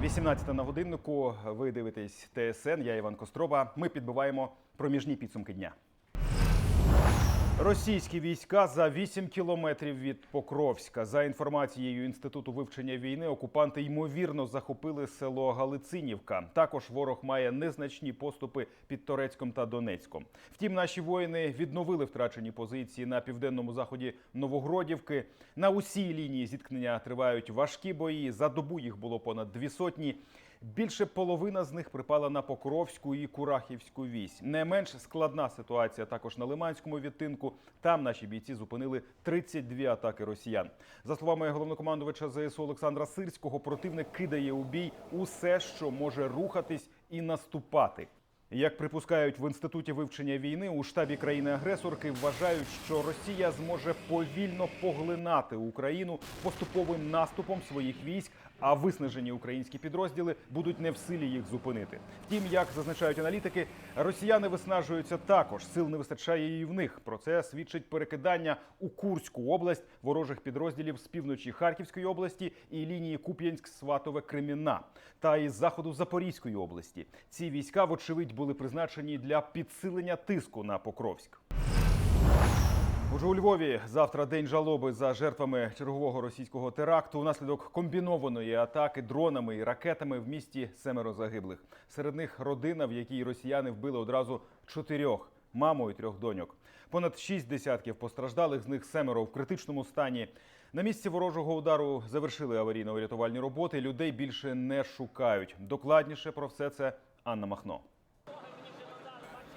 18 на годиннику. Ви дивитесь ТСН. Я Іван Костроба. Ми підбиваємо проміжні підсумки дня. Російські війська за 8 кілометрів від Покровська. За інформацією інституту вивчення війни, окупанти ймовірно захопили село Галицинівка. Також ворог має незначні поступи під Торецьком та Донецьком. Втім, наші воїни відновили втрачені позиції на південному заході Новогродівки. На усій лінії зіткнення тривають важкі бої. За добу їх було понад дві сотні. Більше половина з них припала на Покровську і Курахівську вісь. Не менш складна ситуація також на Лиманському відтинку. Там наші бійці зупинили 32 атаки росіян. За словами головнокомандувача ЗСУ Олександра Сирського, противник кидає у бій усе, що може рухатись і наступати. Як припускають в інституті вивчення війни, у штабі країни-агресорки вважають, що Росія зможе повільно поглинати Україну поступовим наступом своїх військ, а виснажені українські підрозділи будуть не в силі їх зупинити. Втім, як зазначають аналітики, росіяни виснажуються також. Сил не вистачає і в них. Про це свідчить перекидання у Курську область ворожих підрозділів з півночі Харківської області і лінії Куп'янськ-Сватове-Кремінна та із заходу Запорізької області. Ці війська, вочевидь, були призначені для підсилення тиску на Покровськ. Уже у Львові завтра день жалоби за жертвами чергового російського теракту. Внаслідок комбінованої атаки дронами і ракетами в місті семеро загиблих. Серед них родина, в якій росіяни вбили одразу чотирьох маму і трьох доньок. Понад шість десятків постраждалих з них семеро в критичному стані. На місці ворожого удару завершили аварійно-рятувальні роботи. Людей більше не шукають. Докладніше про все це Анна Махно.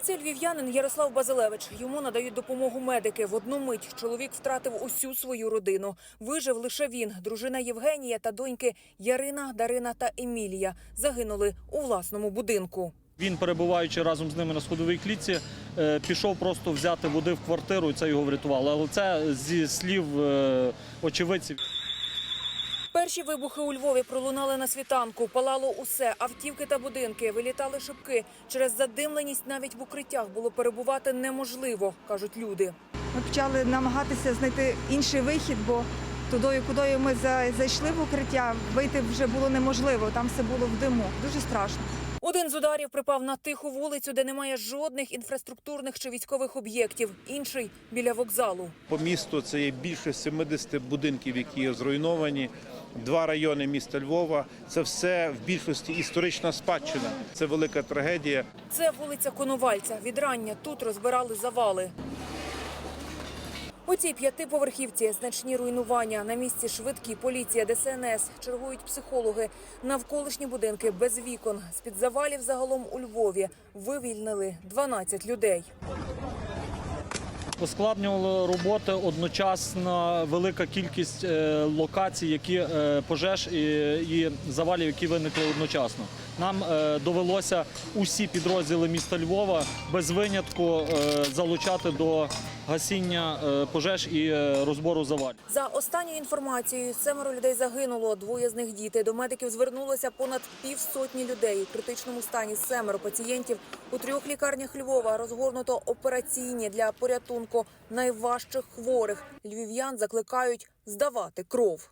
Це львів'янин Ярослав Базилевич. Йому надають допомогу медики. В одну мить чоловік втратив усю свою родину. Вижив лише він. Дружина Євгенія та доньки Ярина, Дарина та Емілія загинули у власному будинку. Він, перебуваючи разом з ними на сходовій клітці, е, пішов просто взяти води в квартиру, і це його врятувало. Але це зі слів е, очевидців. Перші вибухи у Львові пролунали на світанку. Палало усе автівки та будинки. Вилітали шибки. Через задимленість навіть в укриттях було перебувати неможливо, кажуть люди. Ми почали намагатися знайти інший вихід, бо тудою, кудою ми за- зайшли в укриття, вийти вже було неможливо. Там все було в диму. Дуже страшно. Один з ударів припав на тиху вулицю, де немає жодних інфраструктурних чи військових об'єктів. Інший біля вокзалу. По місту це є більше 70 будинків, які є зруйновані. Два райони міста Львова. Це все в більшості історична спадщина. Це велика трагедія. Це вулиця Коновальця. Від рання тут розбирали завали. У цій п'ятиповерхівці значні руйнування. На місці швидкі, поліція, ДСНС, чергують психологи. Навколишні будинки без вікон. З-під завалів загалом у Львові вивільнили 12 людей. Ускладнювало роботи одночасно велика кількість е, локацій, які е, пожеж і, завалів, які виникли одночасно. Нам е, довелося усі підрозділи міста Львова без винятку залучати до гасіння е, пожеж і е, розбору завалів. За останньою інформацією, семеро людей загинуло, двоє з них діти. До медиків звернулося понад півсотні людей у критичному стані. Семеро пацієнтів у трьох лікарнях Львова розгорнуто операційні для порятунку найважчих хворих. Львів'ян закликають здавати кров.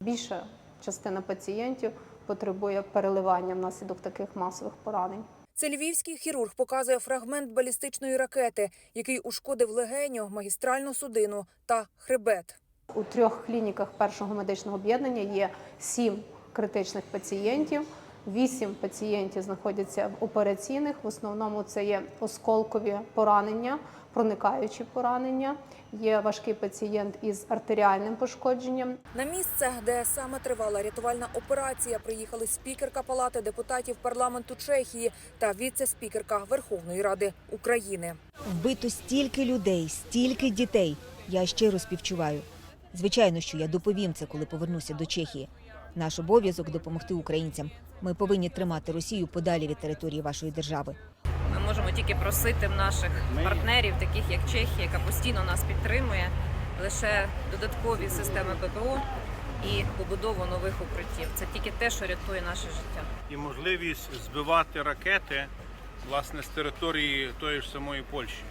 Більша частина пацієнтів потребує переливання внаслідок таких масових поранень. Це львівський хірург показує фрагмент балістичної ракети, який ушкодив легеню, магістральну судину та хребет. У трьох клініках першого медичного об'єднання є сім критичних пацієнтів. Вісім пацієнтів знаходяться в операційних. В основному це є осколкові поранення, проникаючі поранення. Є важкий пацієнт із артеріальним пошкодженням. На місце, де саме тривала рятувальна операція, приїхали спікерка Палати депутатів парламенту Чехії та віце-спікерка Верховної Ради України. Вбито стільки людей, стільки дітей. Я щиро співчуваю. Звичайно, що я доповім це, коли повернуся до Чехії. Наш обов'язок допомогти українцям. Ми повинні тримати Росію подалі від території вашої держави. Тільки просити в наших партнерів, таких як Чехія, яка постійно нас підтримує, лише додаткові системи ППО і побудову нових укриттів. Це тільки те, що рятує наше життя. І можливість збивати ракети власне з території тої ж самої Польщі.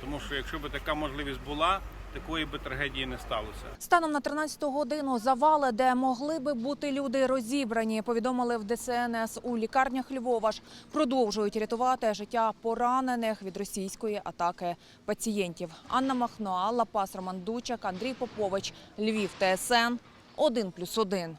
Тому що якщо б така можливість була, такої би трагедії не сталося. Станом на 13 годину завали, де могли би бути люди розібрані, повідомили в ДСНС у лікарнях Львова ж продовжують рятувати життя поранених від російської атаки пацієнтів. Анна Махно, Алла Пас, Роман Дучак, Андрій Попович, Львів, ТСН 1+,1.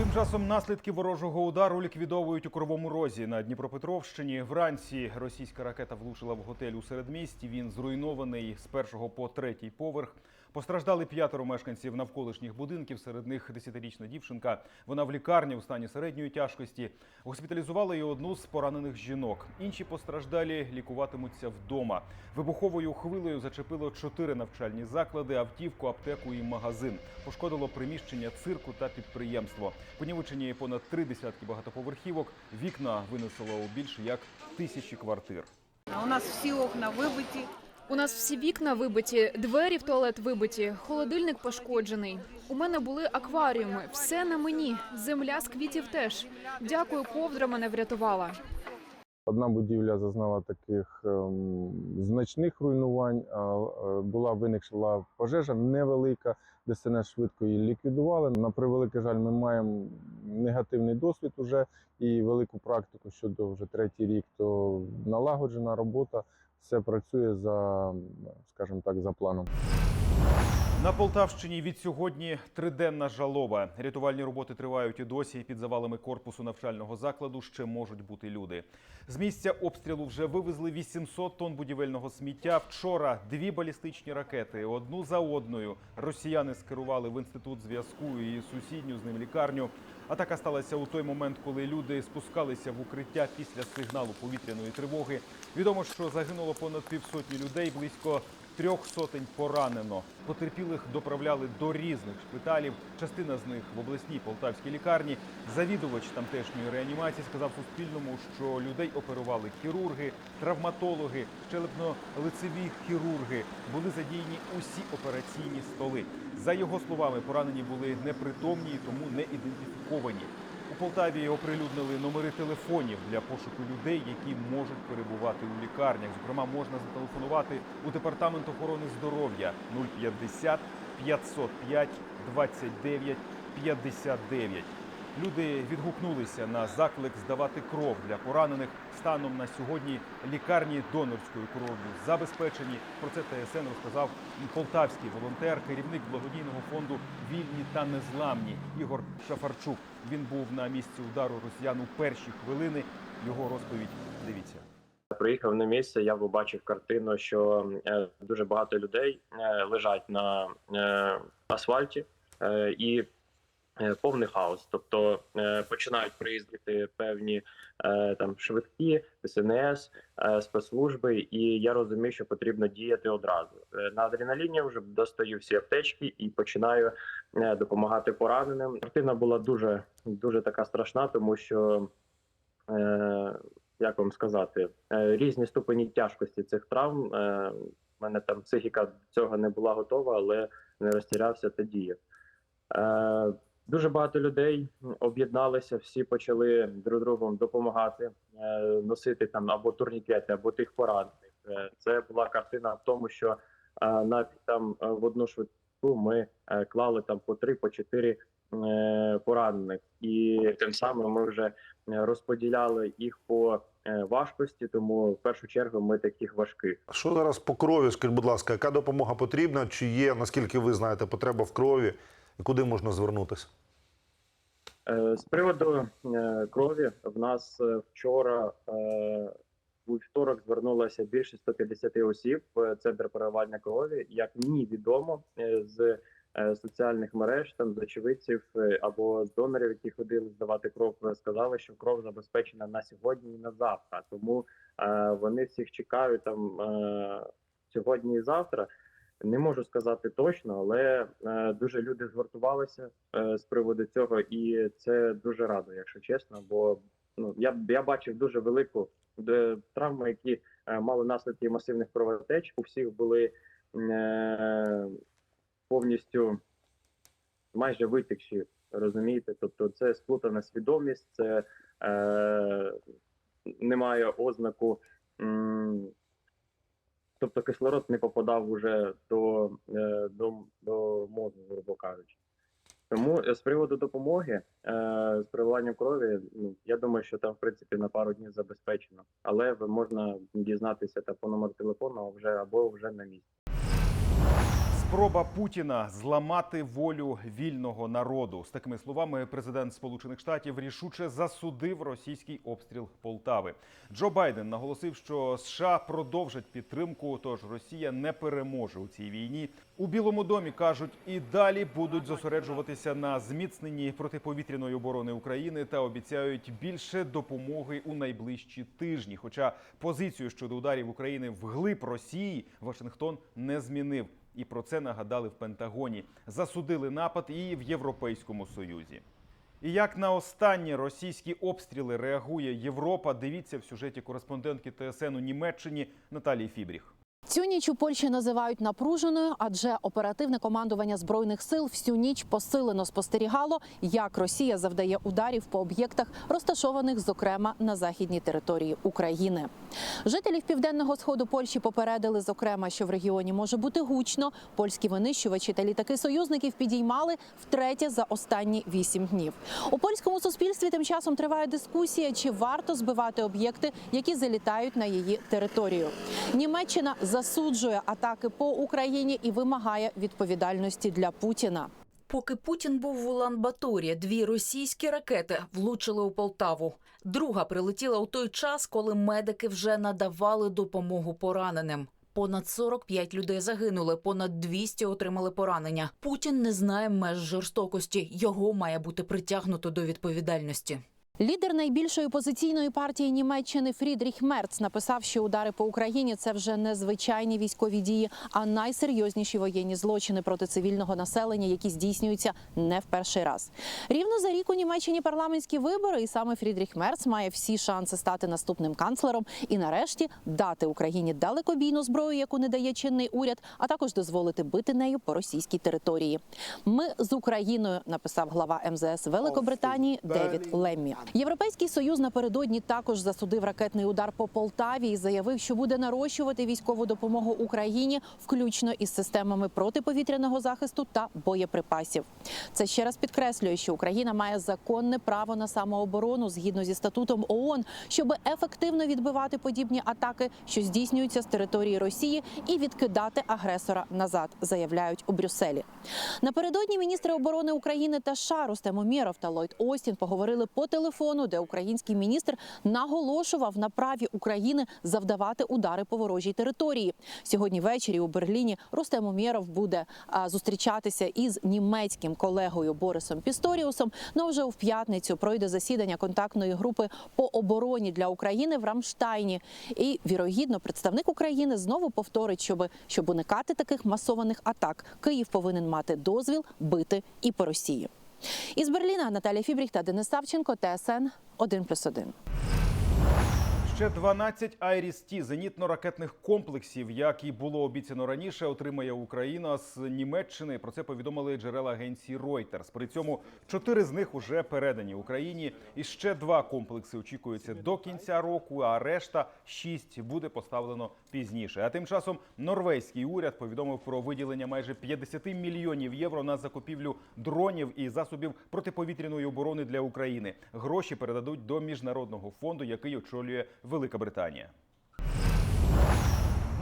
Тим часом наслідки ворожого удару ліквідовують у Кривому Розі на Дніпропетровщині. Вранці російська ракета влучила в готель у середмісті. Він зруйнований з першого по третій поверх. Постраждали п'ятеро мешканців навколишніх будинків. Серед них десятирічна дівчинка. Вона в лікарні у стані середньої тяжкості. Госпіталізували і одну з поранених жінок. Інші постраждалі лікуватимуться вдома. Вибуховою хвилею зачепило чотири навчальні заклади, автівку, аптеку і магазин. Пошкодило приміщення цирку та підприємство. Понівечені понад три десятки багатоповерхівок. Вікна винесло у більше як тисячі квартир. У нас всі окна вибиті. У нас всі вікна вибиті, двері в туалет вибиті, холодильник пошкоджений. У мене були акваріуми, все на мені. Земля з квітів теж. Дякую, ковдра мене врятувала. Одна будівля зазнала таких ем, значних руйнувань. а, е, Була виникла пожежа невелика, ДСНС швидко її ліквідували. На превеликий жаль, ми маємо негативний досвід уже і велику практику щодо вже третій рік. То налагоджена робота, все працює за, скажімо так, за планом. На Полтавщині від сьогодні триденна жалоба. Рятувальні роботи тривають і досі. Під завалами корпусу навчального закладу ще можуть бути люди. З місця обстрілу вже вивезли 800 тонн будівельного сміття. Вчора дві балістичні ракети одну за одною. Росіяни скерували в інститут зв'язку і сусідню з ним лікарню. Атака сталася у той момент, коли люди спускалися в укриття після сигналу повітряної тривоги. Відомо, що загинуло понад півсотні людей, близько трьох сотень поранено. Потерпілих доправляли до різних шпиталів. Частина з них в обласній полтавській лікарні. Завідувач тамтешньої реанімації сказав Суспільному, що людей оперували хірурги, травматологи, щелепно-лицеві хірурги. Були задіяні усі операційні столи. За його словами, поранені були непритомні, тому не ідентифіковані. Полтаві оприлюднили номери телефонів для пошуку людей, які можуть перебувати у лікарнях. Зокрема, можна зателефонувати у департамент охорони здоров'я 050 505 29 59. Люди відгукнулися на заклик здавати кров для поранених. Станом на сьогодні лікарні донорською кров'ю забезпечені. Про це ТСН розказав полтавський волонтер, керівник благодійного фонду Вільні та незламні Ігор Шафарчук. Він був на місці удару росіян у перші хвилини. Його розповідь дивіться. Приїхав на місце, я побачив картину, що е, дуже багато людей е, лежать на е, асфальті і повний хаос. Тобто е, починають приїздити певні е, там швидкі, СНС, е, спецслужби, і я розумію, що потрібно діяти одразу. Е, на адреналіні вже достаю всі аптечки і починаю е, допомагати пораненим. Картина була дуже дуже така страшна, тому що. Е, як вам сказати, е, різні ступені тяжкості цих травм. Е, У мене там психіка цього не була готова, але не розтірявся та діяв. Дуже багато людей об'єдналися, всі почали друг другу допомагати, е, носити там або турнікети, або тих поранених. Це була картина в тому, що е, навіть там е, в одну швидку ми клали там по три, по чотири поранених, і тим самим ми вже розподіляли їх по важкості. Тому в першу чергу ми таких важких. А Що зараз по крові? Скажіть, будь ласка, яка допомога потрібна? Чи є, наскільки ви знаєте, потреба в крові? І куди можна звернутися? Е, З приводу е, крові в нас е, вчора у вівторок звернулося більше 150 осіб в центр переливання крові. Як мені відомо з соціальних мереж, там з очевидців або з донорів, які ходили здавати кров, сказали, що кров забезпечена на сьогодні і на завтра. Тому вони всіх чекають там сьогодні і завтра. Не можу сказати точно, але е, дуже люди згуртувалися е, з приводу цього, і це дуже радує, якщо чесно. Бо ну я я бачив дуже велику де, травми, які е, мали наслідки масивних кровотеч. У всіх були е, повністю майже витекші, розумієте? Тобто, це сплутана свідомість, це е, немає ознаку. м, тобто кислород не попадав уже до, е, до, до мозку, грубо кажучи. Тому е, з приводу допомоги, е, з переливанням крові, ну я думаю, що там в принципі на пару днів забезпечено, але можна дізнатися та по номеру телефону вже або вже на місці. Спроба Путіна зламати волю вільного народу. З такими словами президент Сполучених Штатів рішуче засудив російський обстріл Полтави. Джо Байден наголосив, що США продовжать підтримку, тож Росія не переможе у цій війні. У Білому домі кажуть, і далі будуть зосереджуватися на зміцненні протиповітряної оборони України та обіцяють більше допомоги у найближчі тижні. Хоча позицію щодо ударів України вглиб Росії Вашингтон не змінив. І про це нагадали в Пентагоні. Засудили напад і в Європейському Союзі. І як на останні російські обстріли реагує Європа, дивіться в сюжеті кореспондентки ТСН у Німеччині Наталії Фібріх. Цю ніч у Польщі називають напруженою, адже оперативне командування збройних сил всю ніч посилено спостерігало, як Росія завдає ударів по об'єктах, розташованих зокрема на західній території України. Жителів південного сходу Польщі попередили, зокрема, що в регіоні може бути гучно. Польські винищувачі та літаки союзників підіймали втретє за останні вісім днів. У польському суспільстві тим часом триває дискусія, чи варто збивати об'єкти, які залітають на її територію. Німеччина засуджує атаки по Україні і вимагає відповідальності для Путіна. Поки Путін був в Улан-Баторі, дві російські ракети влучили у Полтаву. Друга прилетіла у той час, коли медики вже надавали допомогу пораненим. Понад 45 людей загинули, понад 200 отримали поранення. Путін не знає меж жорстокості. Його має бути притягнуто до відповідальності. Лідер найбільшої опозиційної партії Німеччини Фрідріх Мерц написав, що удари по Україні це вже не звичайні військові дії, а найсерйозніші воєнні злочини проти цивільного населення, які здійснюються не в перший раз. Рівно за рік у Німеччині парламентські вибори, і саме Фрідріх Мерц має всі шанси стати наступним канцлером і, нарешті, дати Україні далекобійну зброю, яку не дає чинний уряд, а також дозволити бити нею по російській території. Ми з Україною написав глава МЗС Великобританії Девід Леммі. Європейський союз напередодні також засудив ракетний удар по Полтаві і заявив, що буде нарощувати військову допомогу Україні, включно із системами протиповітряного захисту та боєприпасів. Це ще раз підкреслює, що Україна має законне право на самооборону згідно зі статутом ООН, щоб ефективно відбивати подібні атаки, що здійснюються з території Росії, і відкидати агресора назад, заявляють у Брюсселі. Напередодні міністри оборони України та США Рустем Умєров та Ллойд Остін поговорили по телефону, де український міністр наголошував на праві України завдавати удари по ворожій території. Сьогодні ввечері у Берліні Рустем Умєров буде зустрічатися із німецьким колегою Борисом Пісторіусом. Ну вже в п'ятницю пройде засідання контактної групи по обороні для України в Рамштайні. І вірогідно представник України знову повторить, щоб, щоб уникати таких масованих атак. Київ повинен мати дозвіл бити і по Росії. Із Берліна Наталія Фібріх та Денис Савченко, ТСН 1+,1. Ще 12 Айріс-Ті зенітно-ракетних комплексів, як і було обіцяно раніше, отримає Україна з Німеччини. Про це повідомили джерела агенції Reuters. При цьому чотири з них уже передані Україні. І ще два комплекси очікуються до кінця року. А решта шість буде поставлено пізніше. А тим часом норвезький уряд повідомив про виділення майже 50 мільйонів євро на закупівлю дронів і засобів протиповітряної оборони для України. Гроші передадуть до міжнародного фонду, який очолює Велика Британія.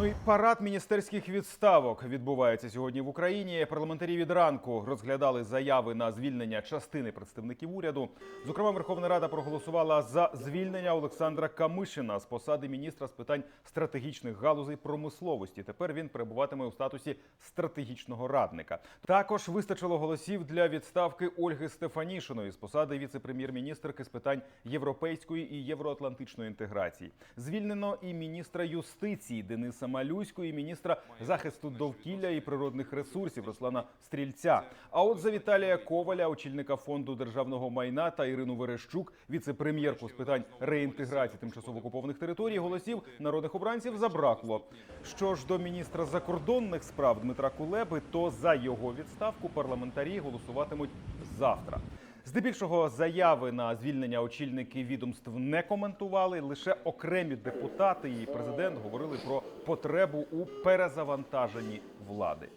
Ну і парад міністерських відставок відбувається сьогодні в Україні. Парламентарі від ранку розглядали заяви на звільнення частини представників уряду. Зокрема, Верховна Рада проголосувала за звільнення Олександра Камишина з посади міністра з питань стратегічних галузей промисловості. Тепер він перебуватиме у статусі стратегічного радника. Також вистачило голосів для відставки Ольги Стефанішиної з посади віце-прем'єр-міністрки з питань європейської і євроатлантичної інтеграції. Звільнено і міністра юстиції Дениса Малюську, і міністра захисту довкілля і природних ресурсів Руслана Стрільця. А от за Віталія Коваля, очільника фонду державного майна та Ірину Верещук, віце-прем'єрку з питань реінтеграції тимчасово окупованих територій, голосів народних обранців забракло. Що ж до міністра закордонних справ Дмитра Кулеби, то за його відставку парламентарі голосуватимуть завтра. Здебільшого заяви на звільнення очільники відомств не коментували. Лише окремі депутати і президент говорили про потребу у перезавантаженні влади.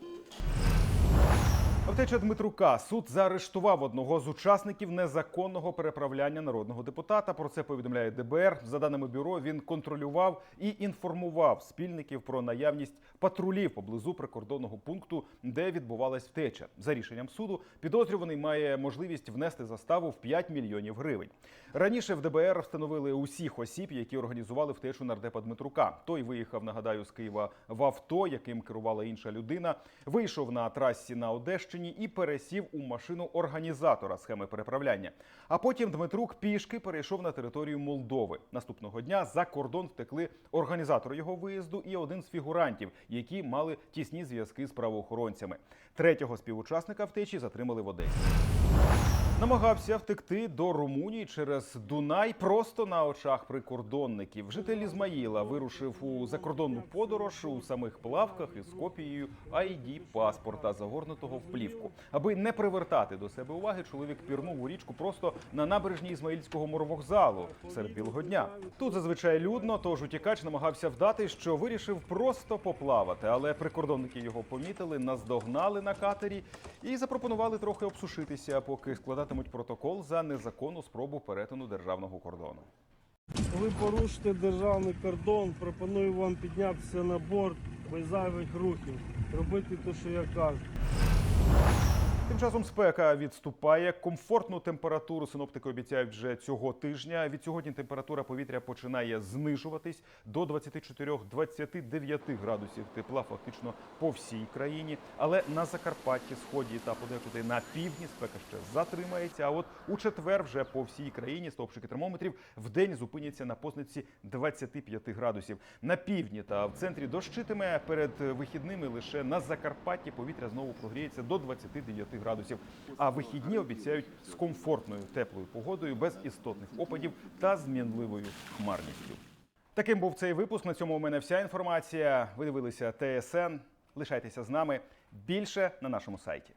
Втеча Дмитрука суд заарештував одного з учасників незаконного переправляння народного депутата. Про це повідомляє ДБР. За даними бюро, він контролював і інформував спільників про наявність патрулів поблизу прикордонного пункту, де відбувалась втеча. За рішенням суду підозрюваний має можливість внести заставу в 5 мільйонів гривень. Раніше в ДБР встановили усіх осіб, які організували втечу нардепа Дмитрука. Той виїхав, нагадаю, з Києва в авто, яким керувала інша людина. Вийшов на трасі на Одещині і пересів у машину організатора схеми переправляння. А потім Дмитрук пішки перейшов на територію Молдови. Наступного дня за кордон втекли організатор його виїзду і один з фігурантів, які мали тісні зв'язки з правоохоронцями. Третього співучасника втечі затримали в Одесі. Намагався втекти до Румунії через Дунай просто на очах прикордонників. Житель Ізмаїла вирушив у закордонну подорож у самих плавках із копією ID паспорта, загорнутого в плівку. Аби не привертати до себе уваги, чоловік пірнув у річку просто на набережні Ізмаїльського морвокзалу серед білого дня. Тут зазвичай людно, тож утікач намагався вдати, що вирішив просто поплавати, але прикордонники його помітили, наздогнали на катері і запропонували трохи обсушитися, поки складатимуть протокол за незаконну спробу перетину державного кордону. Ви порушите державний кордон, пропоную вам піднятися на борт без зайвих рухів. Робити те, що я кажу. Тим часом спека відступає. Комфортну температуру синоптики обіцяють вже цього тижня. Від сьогодні температура повітря починає знижуватись до 24-29 градусів тепла, фактично по всій країні. Але на Закарпатті, сході та подекуди на півдні спека ще затримається. А от у четвер вже по всій країні стовпчики термометрів в день зупиняться на позначці 25 градусів. На півдні та в центрі дощитиме перед вихідними лише на Закарпатті повітря знову прогріється до 29 градусів. А вихідні обіцяють з комфортною теплою погодою, без істотних опадів та змінливою хмарністю. Таким був цей випуск. На цьому у мене вся інформація. Ви дивилися ТСН. Лишайтеся з нами більше на нашому сайті.